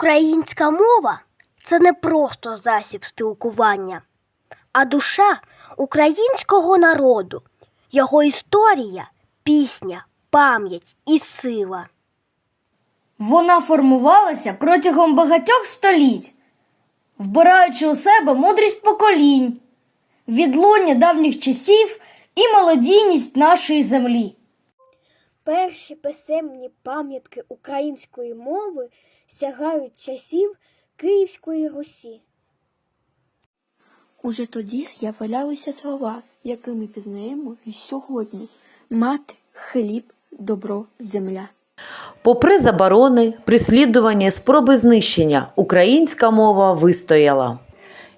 Українська мова це не просто засіб спілкування, а душа українського народу, його історія, пісня, пам'ять і сила. Вона формувалася протягом багатьох століть, вбираючи у себе мудрість поколінь, відлуння давніх часів і молодійність нашої землі. Перші писемні пам'ятки української мови сягають часів Київської Русі. Уже тоді з'являлися слова, які ми пізнаємо і сьогодні. Мати, хліб, добро, земля. Попри заборони, прислідування, спроби знищення, українська мова вистояла.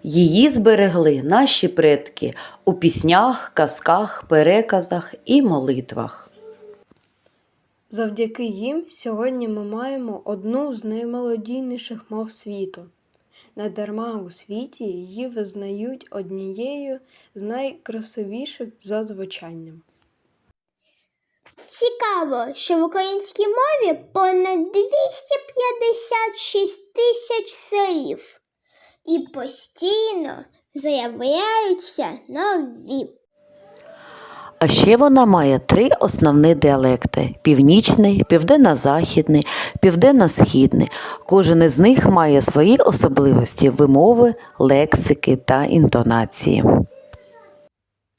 Її зберегли наші предки у піснях, казках, переказах і молитвах. Завдяки їм сьогодні ми маємо одну з наймолодійніших мов світу. Недарма у світі її визнають однією з найкрасивіших за звучанням. Цікаво, що в українській мові понад 256 тисяч слів. І постійно заявляються нові. А ще вона має три основні діалекти: північний, південно-західний, південно-східний. Кожен із них має свої особливості вимови, лексики та інтонації.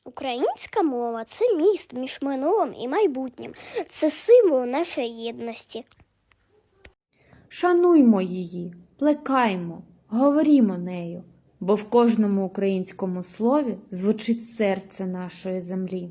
Українська мова це міст між минулим і майбутнім. Це символ нашої єдності. Шануймо її, плекаймо, говорімо нею, бо в кожному українському слові звучить серце нашої землі.